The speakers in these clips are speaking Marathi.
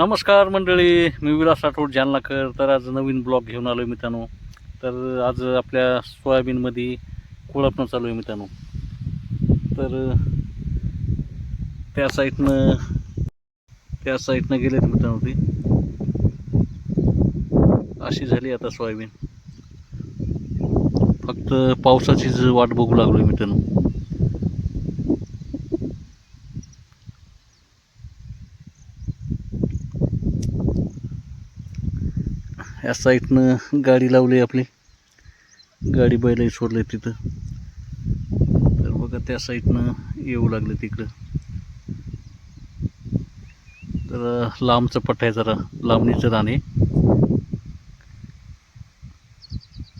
नमस्कार मंडळी मी विलास राठोड जालनाकर. तर आज नवीन ब्लॉग घेऊन आलो आहे मित्रांनो. तर आज आपल्या सोयाबीनमध्ये कोळपणं चालू आहे मित्रांनो. तर त्या साईडनं त्या साईडनं गेलेत मित्रांनो ते. अशी झाली आता सोयाबीन. फक्त पावसाचीच वाट बघू लागलो आहे मित्रांनो. या साईडनं गाडी लावली आपली. गाडी बैलही सोडले तिथं. तर बघा त्या साईडनं येऊ लागलं तिकडं. तर लांबचं पट्टा आहे जरा लांबणीचं राणे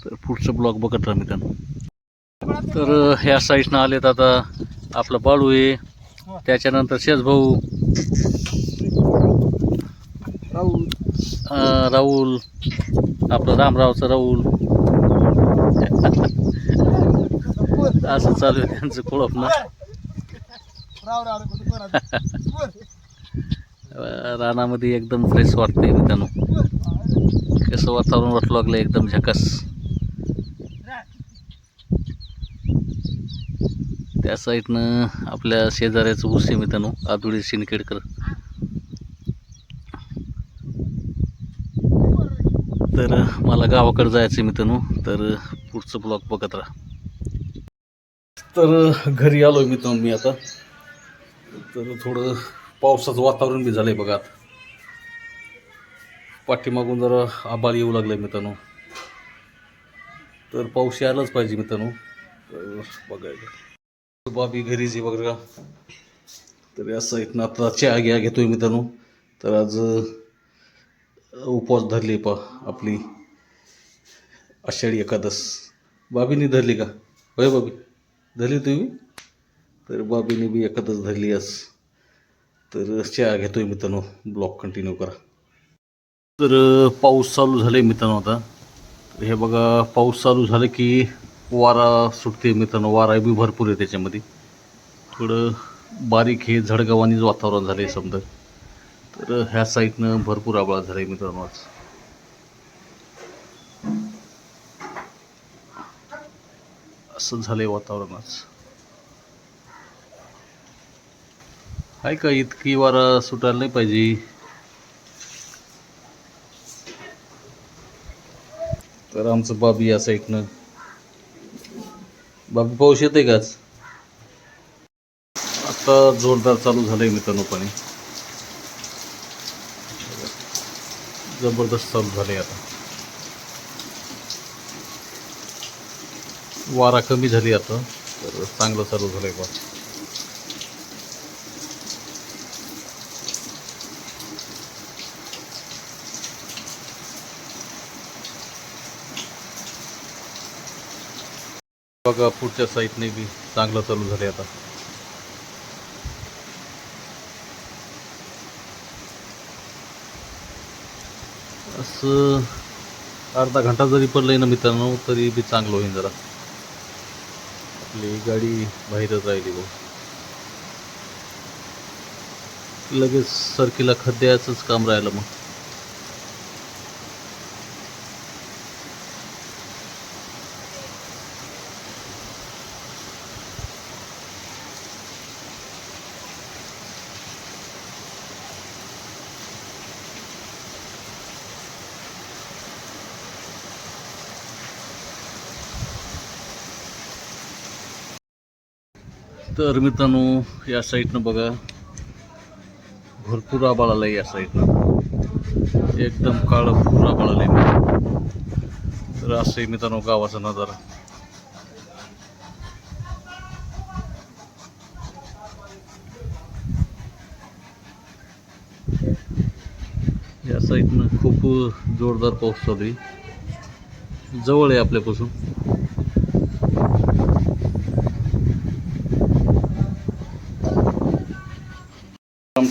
तर पुढचं ब्लॉक बघत राहा मित्रांनो. तर ह्या साईडनं आलेत आता आपलं बाळू आहे. त्याच्यानंतर शेजभाऊ. राहुल आपलं रामरावचं राहुल. असं चालू आहे त्यांचं कोळप ना. राव राव कुठं कोण अं, रानामध्ये एकदम फ्रेश वाटते मित्रांनो. कसं वातावरण वाटलं लागलं एकदम झकास. त्या साईडनं आपल्या शेजाऱ्याचं ऊस आहे मित्रांनो आदुळी शिनखेडकर तर मला गावाकडे जायचं आहे मित्रांनो. तर पुढचं ब्लॉग बघत राहा. तर घरी आलोय मित्रांनो मी आता. तर थोडं पावसाचं वातावरण बी झालंय बघा आता. पाठीमागून जरा आबाल येऊ लागलंय मित्रांनो. तर पाऊस यायलाच पाहिजे मित्रांनो. तर बघायला बाबी घरी जे बघा. तर या साईडनं आता चहा घ्या घेतोय मित्रांनो. तर आज उपवास धरली पा आपली आषाढी एकादश बाबीने धरली का? होय बाबी. धरली तुम्ही? तर बाबीने बी एकादश धरली आज. तर चहा घेतोय मित्रांनो. ब्लॉक कंटिन्यू करा. तर पाऊस चालू झाले मित्रांनो आता. तर हे बघा पाऊस चालू झालं की वारा सुटते मित्रांनो. वारा बी भरपूर आहे त्याच्यामध्ये. थोडं बारीक हे झडगावानीच वातावरण झालं आहे समजा. तर ह्या साईडनं भरपूर आबाळ झालं आहे मित्रांनो आज. असं झालंय वातावरण आज. आहे का इतकी वारा सुटायला नाही पाहिजे. तर आमचं बाबी या साईडनं बाबी पाऊस येते का आता जोरदार चालू झालंय मित्रांनो पाणी. जबरदस्त चालू झाले आता. वारा कमी झाली आता तर चांगलं चालू झालंय बा बघा पुढच्या साईडने बी चांगलं चालू झाले आता. असं अर्धा घंटा जरी पडलंय ना मित्रांनो तरी बी चांगलं होईल जरा. आपली गाडी बाहेरच राहिली भाऊ. लगेच सरकीला खड्ड्याचंच काम राहिलं मग. तर मित्रांनो या साईडनं बघा. भरपूर आबाळ आलं या साईडनं एकदम काळं भरपूर आबाळ आलंय. तर असं आहे मित्रांनो गावाचा नजारा. या साईडनं खूप जोरदार पाऊस चालू आहे. जवळ आहे आपल्यापासून.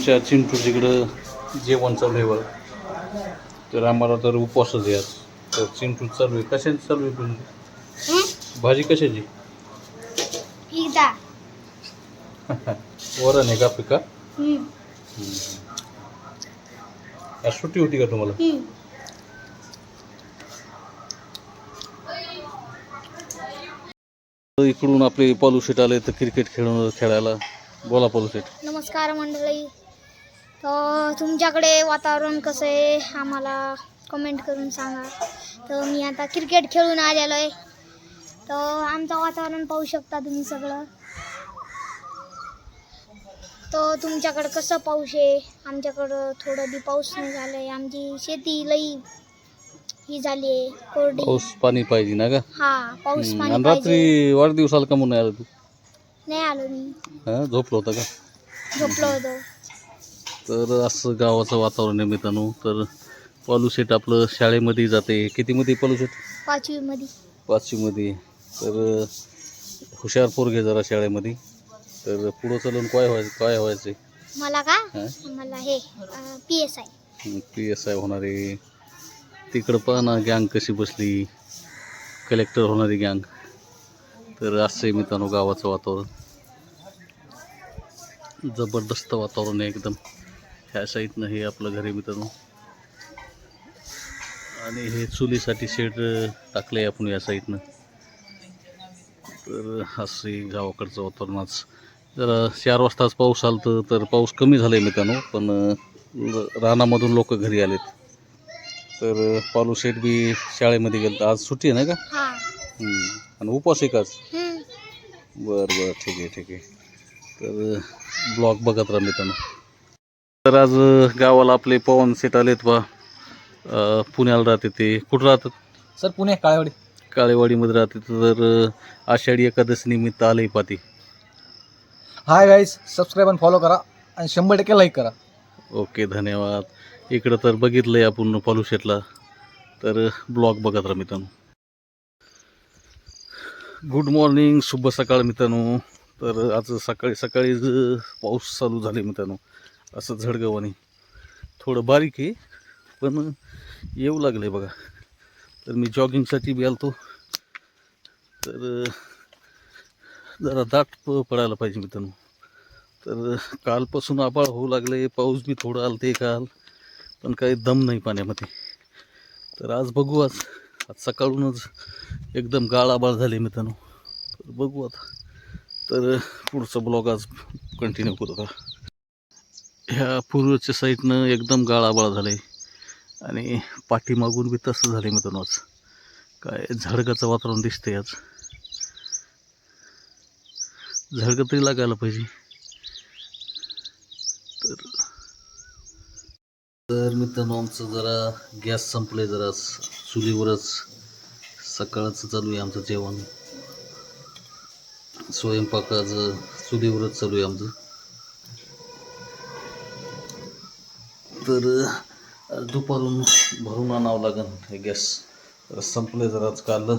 आमच्या चिंटू तिकडं जेवण चालू आहे बरं तर आम्हाला तर उपवासच आहे आज. तर चिंटू चालू आहे. कशाची चालू आहे भाजी कशाची? वरण आहे का पिका. आज सुट्टी होती का तुम्हाला? इकडून आपले पॉलू शेट आले तर क्रिकेट खेळून खेळायला. बोला पॉलू शेट. नमस्कार मंडळी. तर तुमच्याकडे वातावरण कसं आहे आम्हाला कमेंट करून सांगा. तर मी आता क्रिकेट खेळून आलेलो आहे. तर आमचं वातावरण पाहू शकता तुम्ही सगळं. तर तुमच्याकडं कसं पाऊस आहे? आमच्याकडं थोडं बी पाऊस नाही झालं आहे आमची शेती लई ही झाली आहे. कोरडी. पाऊस पाणी पाहिजे ना का हा पाऊस हम्म, पाणी आणि पाहिजे. रात्री वाढदिवसाला का म्हणून नाही आला तू? नाही आलो मी. हा झोपलो होता का? झोपलो होतो. तर असं गावाचं वातावरण आहे मित्रांनो. तर पॉलू शेट आपलं शाळेमध्ये जाते. कितीमध्ये पॉलू शेट पाचवीमध्ये. पाचवीमध्ये. तर हुशार पोरगे जरा शाळेमध्ये. तर पुढं चालून काय व्हायचं काय व्हायचं मला का? हां? मला हे P S I P S I होणारे तिकडं पहा ना गँग कशी बसली. कलेक्टर होणारी गँग तर असं आहे मित्रांनो गावाचं वातावरण. जबरदस्त वातावरण आहे एकदम. ह्या साईडनं हे आपलं घर आहे मित्रांनो. आणि हे चुलीसाठी शेड टाकलं आहे आपण या साईडनं. तर असं गावाकडचं वातावरण आज. जरा चार वाजताच पाऊस आलतं तर पाऊस कमी झाला आहे मित्रांनो पण रानामधून लोक घरी आलेत. तर पालू शेठ बी शाळेमध्ये गेलं आज सुट्टी आहे ना का? हा. हम्म. आणि उपवास आहे आज. बरं बरं. ठीक आहे ठीक आहे. तर ब्लॉग बघत राहा मित्रांनो. तर आज गावाला आपले पवन शेट आलेत बा. पुण्याला राहते ते. कुठं राहतात? सर पुणे काळेवाडी. काळेवाडीमध्ये राहते तर आषाढी एकादशी निमित्त आले पाती हाय गाईज सबस्क्राईब आणि फॉलो करा आणि शंभर टक्के लाईक करा. ओके धन्यवाद. इकडं तर बघितलंय आपण पॉलू शेटला. तर ब्लॉग बघत राहा मित्रांनो. गुड मॉर्निंग शुभ सकाळ मित्रांनो. तर आज सकाळी सकाळी पाऊस चालू झाले मित्रांनो. असं झडगवानी थोडं बारीक आहे पण येऊ लागलं बघा. तर मी जॉगिंगसाठी बी आलतो. तर जरा दाट प- पडायला पाहिजे मित्रांनो. तर कालपासून आबाळ होऊ लागले पाऊस बी थोडं आलते काल पण काही दम नाही पाण्यामध्ये. तर आज बघू आज. आज सकाळूनच एकदम गाळ आबाळ झाले मित्रांनो. तर बघू आता. तर पुढचा ब्लॉग आज कंटिन्यू करू का? ह्या पूर्वच्या साईडनं एकदम गाळाबाळा आबाळ झाले आणि पाठीमागून बी तसं झालं आहे आज. काय झडगाचं वातावरण दिसतंय आज. झडकं तरी लागायला पाहिजे. तर तर मित्रांनो आमचं जरा गॅस संपलं आहे जरा चुलीवरच सकाळचं चालू आहे आमचं जेवण. स्वयंपाकाचं चुलीवरच चालू आहे आमचं. तर दुपारून भरून आणावं लागेल हे गॅस संपलं संपले जरा आज काल.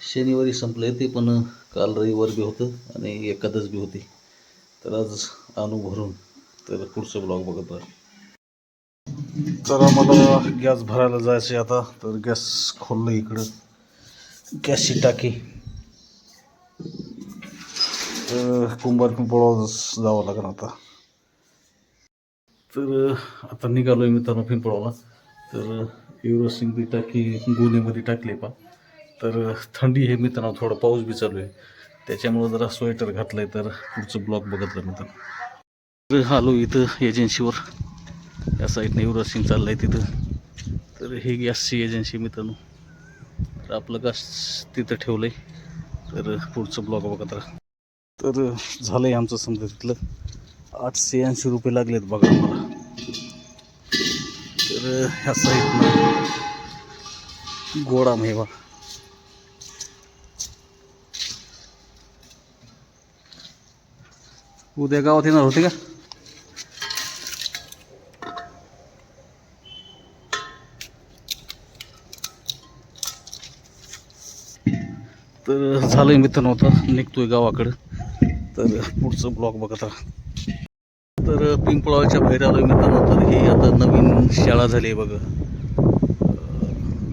शनिवारी संपले ते पण काल रविवार बी होतं आणि एकादश बी होती. तर आज आणू भरून. तर पुढचं ब्लॉग बघत आहे तर आम्हाला गॅस भरायला जायचं आता. तर गॅस खोललं इकडं. गॅसची टाकी. तर कुंभार पिंपळावर जावं लागेल आता. तर आता निघालोय मित्रांनो पिंपळाला. तर युरोसिंग बी टाकी गोणीमध्ये टाकली पा. तर थंडी हे मित्रांनो थोडं पाऊस बी चालू आहे. त्याच्यामुळं जरा स्वेटर घातलंय तर पुढचं ब्लॉक बघितलं राहा मित्रांनो. तर आलो इथं एजन्सीवर या साईडने युवराज चाललं आहे तिथं. तर हे गॅसची एजन्सी मित्रांनो. तर आपलं गॅस तिथं ठेवलं आहे तर पुढचं ब्लॉक बघत राहा. तर झालं आहे आमचं समजा तिथलं. आठशे ऐंशी रुपये लागलेत बघा मला तर ह्या साईडनं गोडा मेवा. उद्या गावात येणार होते का? तर झालं मित्रांनो आता. निघतोय गावाकडं. तर पुढचं ब्लॉग बघत राहा. तर पिंपळाच्या बाहेर आलोय मित्रांनो तर ही आता नवीन शाळा झाली आहे बघा.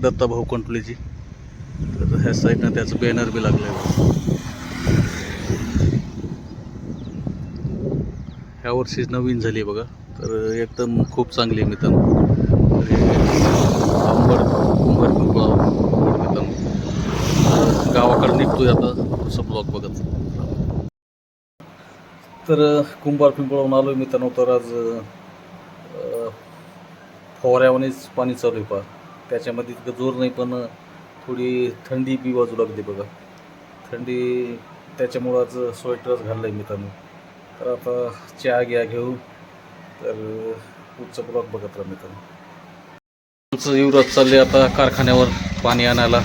दत्ताभाऊ कंटुलेची तर ह्या साईडनं त्याचं बॅनर बी लागलं आहे ह्या वर्षी नवीन झाली आहे बघा. तर एकदम खूप चांगली आहे मित्रांनो. तर अंबर आंबड कुंभार पिंपळाव मित्रांनो. गावाकडे निघतोय आता पुढचं ब्लॉग बघत. तर कुंभार पिंपळावून आलो मित्रांनो तर आज अ, पाणी चालू आहे पहा. त्याच्यामध्ये इतकं जोर नाही पण थोडी थंडी बी बाजू लागते बघा. थंडी त्याच्यामुळं आज स्वेटरच घाललं आहे मित्रांनो. तर आता चहा घ्या घेऊ तर पुढचं ब्लॉक बघत राहा मित्रांनो. आमचं युवराज चालले आता कारखान्यावर पाणी आणायला.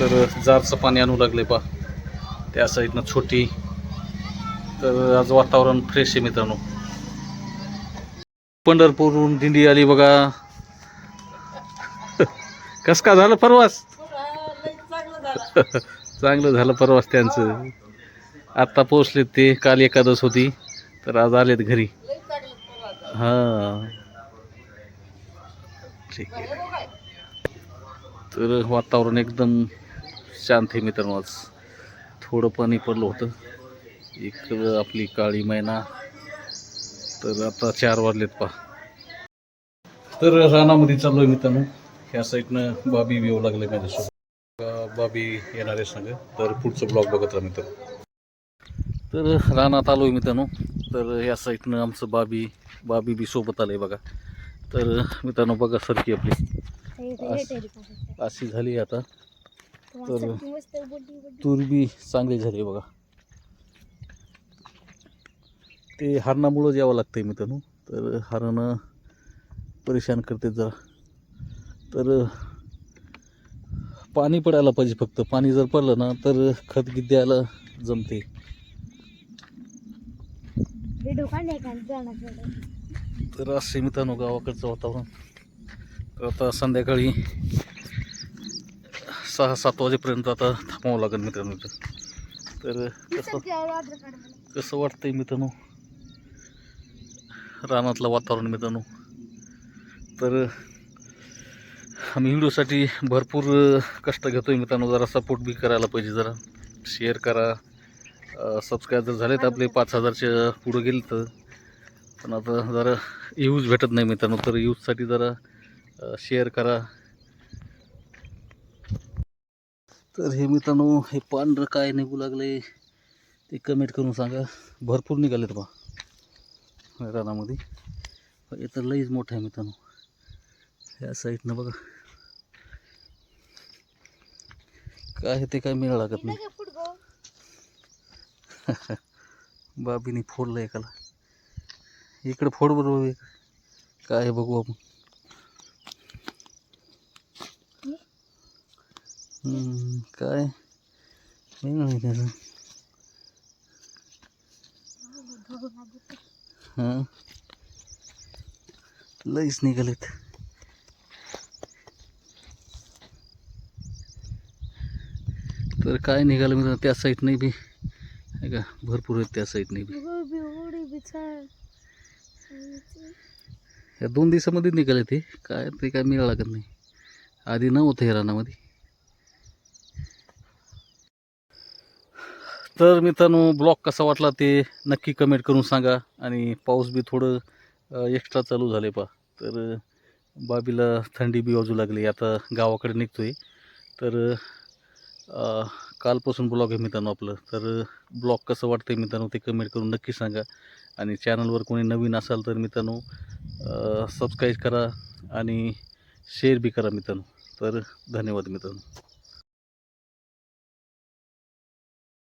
तर जारचं पाणी आणू लागले पा त्या साईडनं छोटी तर आज वातावरण फ्रेश आहे मित्रांनो. पंढरपूरहून दिंडी आली बघा. कस का झालं परवास? चांगलं झालं परवास त्यांचं. आत्ता पोचलेत ते काल एकादश होती तर आज आलेत घरी. हां. ठीक आहे. तर वातावरण एकदम शांत आहे मित्रांनो आज. थोडं पाणी पडलं होतं. इकडं आपली काळी मैना. तर आता चार वाजलेत पा तर रानामध्ये चाललोय मित्रांनो. ह्या साईडनं बाबी येऊ लागले माझ्यासोबत. बाबी येणार आहे सांग. तर पुढचं ब्लॉग बघत राहा मित्रांनो. तर रानात आलोय मित्रांनो. तर या साईडनं आमचं बाबी बाबी बी सोबत आलंय बघा. तर मित्रांनो बघा सरकी आपली. अशी झाली आता. तर तूर बी चांगली झाली बघा. ते हरणामुळं यावं लागतंय मित्रांनो. तर हरणं परेशान करते जरा. तर पाणी पडायला पाहिजे फक्त. पाणी जर पडलं ना तर खत द्यायला जमते तर असे मित्रांनो गावाकडचं वातावरण. आता संध्याकाळी सहा सात वाजेपर्यंत आता थांबावं लागेल मित्रांनो तर कसं कसं वाटतंय मित्रांनो? रानातलं वातावरण मित्रांनो. तर आम्ही व्हिडिओसाठी भरपूर कष्ट घेतोय मित्रांनो. जरा सपोर्ट बी करायला पाहिजे जरा. शेअर करा. सबस्क्राईब जर झालेत आपले पाच हजारचे पुढं गेले तर. पण आता जरा यूज भेटत नाही मित्रांनो तर यूजसाठी जरा शेअर करा. तर हे मित्रांनो हे पांढरं काय निघू लागले ते कमेंट करून सांगा. भरपूर निघालेत बा. रानामध्ये. हे तर लईच मोठं आहे मित्रांनो. या साईडनं बघा. काय ते काय मिळा लागत नाही. बाबीने फोडलं एकाला. इकडे फोड बरोबर काय बघू आपण. काय? मिळणार त्याचं हां. लईच निघालेत. तर काय निघालं मी त्या साईडने बी. आहे का? भरपूर आहेत त्या साईडने बी. या दोन दिवसामध्ये निघाले ते काय ते काय मिळा लागत नाही. आधी नव्हतं हे रानामध्ये. तर मित्रांनो ब्लॉग कसा वाटला ते नक्की कमेंट करून सांगा. आणि पाऊस बी थोडं एक्स्ट्रा चालू झाले पा तर बाबीला थंडी बी वाजू लागली. आता गावाकडे निघतो आहे तर कालपासून ब्लॉग आहे मित्रांनो आपलं. तर ब्लॉग कसं वाटतं आहे मित्रांनो ते कमेंट करून नक्की सांगा. आणि चॅनलवर कोणी नवीन असाल तर मित्रांनो सबस्क्राईब करा आणि शेअर बी करा मित्रांनो. तर धन्यवाद मित्रांनो.